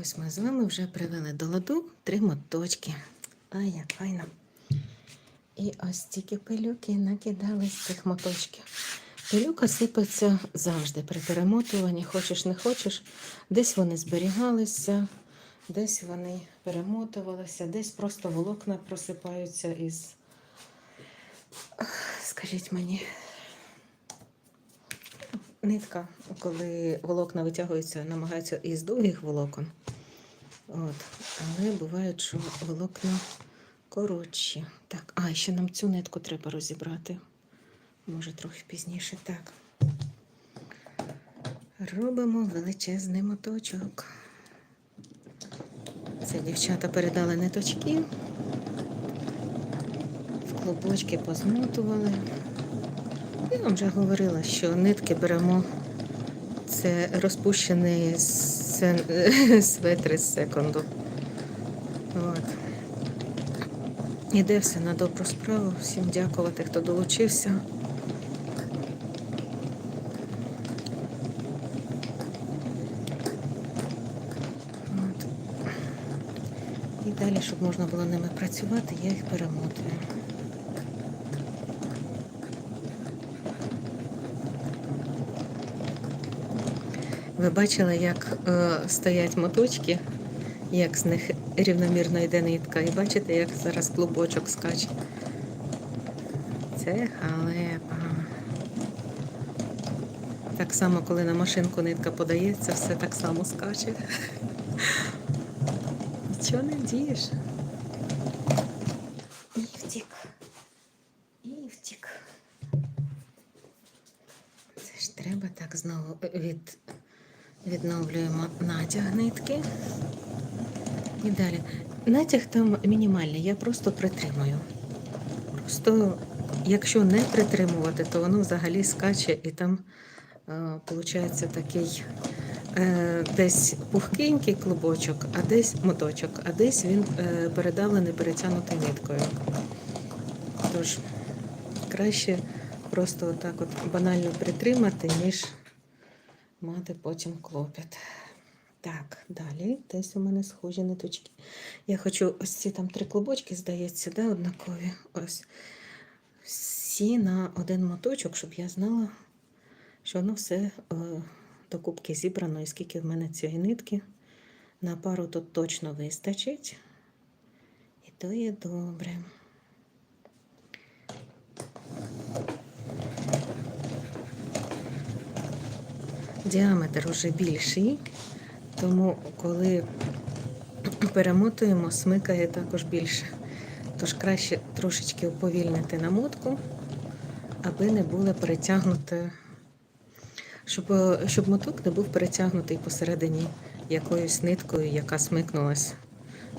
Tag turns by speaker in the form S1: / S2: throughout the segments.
S1: Ось ми з вами вже привели до ладу три моточки. Ай, як файно. І ось тільки пилюки накидали з цих моточків. Пилюка сипеться завжди при перемотуванні, хочеш не хочеш. Десь вони зберігалися, десь вони перемотувалися, десь просто волокна просипаються із. Скажіть мені, нитка, коли волокна витягуються, намагаються із довгих волокон. От. Але бувають, що волокна коротші. Так, а ще нам цю нитку треба розібрати. Може, трохи пізніше. Так. Робимо величезний моточок. Це дівчата передали ниточки. В клубочки позмотували. Я вам вже говорила, що нитки беремо. Це розпущений сен- светр з секунду. От. Іде все на добру справу. Всім дякувати, хто долучився. От. І далі, щоб можна було ними працювати, я їх перемотую. Ви бачили, як е, стоять моточки, як з них рівномірно йде нитка. І бачите, як зараз клубочок скаче. Це халепа. Так само, коли на машинку нитка подається, все так само скаче. Нічого не вдієш. І втік. І втік. Це ж треба так знову від, відновлюємо натяг нитки. І далі. Натяг там мінімальний, я просто притримую. Просто, якщо не притримувати, то воно взагалі скаче і там виходить такий е, десь пухкенький клубочок, а десь моточок, а десь він е, передавлений, перетягнутий ниткою. Тож краще просто отак от банально притримати, ніж мати потім клопіт. Так, далі десь у мене схожі ниточки. Я хочу ось ці там три клубочки, здається, да, однакові. Ось. Всі на один моточок, щоб я знала, що воно все е, до кубки зібрано, і скільки в мене цієї нитки. На пару тут точно вистачить. І то є добре. Діаметр вже більший, тому коли перемотуємо, смикає також більше. Тож краще трошечки уповільнити намотку, аби не було перетягнуте, щоб, щоб моток не був перетягнутий посередині якоюсь ниткою, яка смикнулась,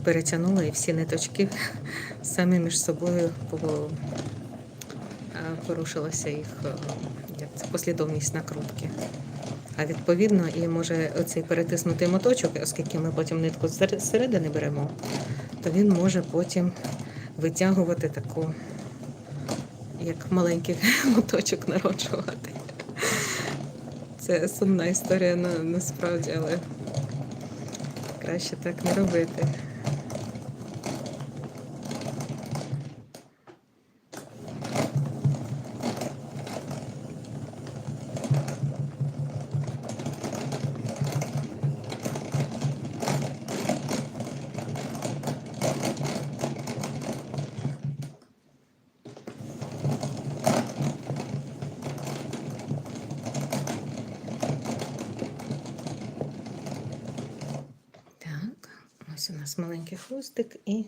S1: перетягнула і всі ниточки самі між собою е, порушилася їх е, як це, послідовність накрутки. А відповідно, і може оцей перетиснутий моточок, оскільки ми потім нитку зсередини беремо, то він може потім витягувати таку, як маленький моточок народжувати. Це сумна історія насправді, але краще так не робити. Так, ось у нас маленький хвостик і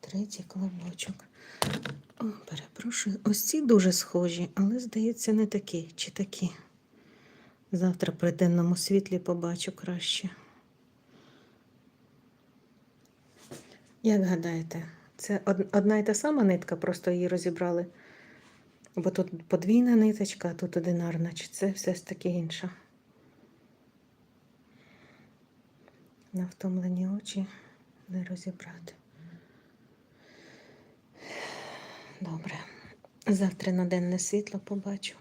S1: третій клубочок. О, перепрошую. Ось ці дуже схожі, але, здається, не такі чи такі. Завтра при денному світлі побачу краще. Як гадаєте, це одна і та сама нитка, просто її розібрали. Бо тут подвійна ниточка, а тут одинарна, чи це все ж таки інша. На втомлені очі не розібрати. Добре. Завтра на денне світло побачу.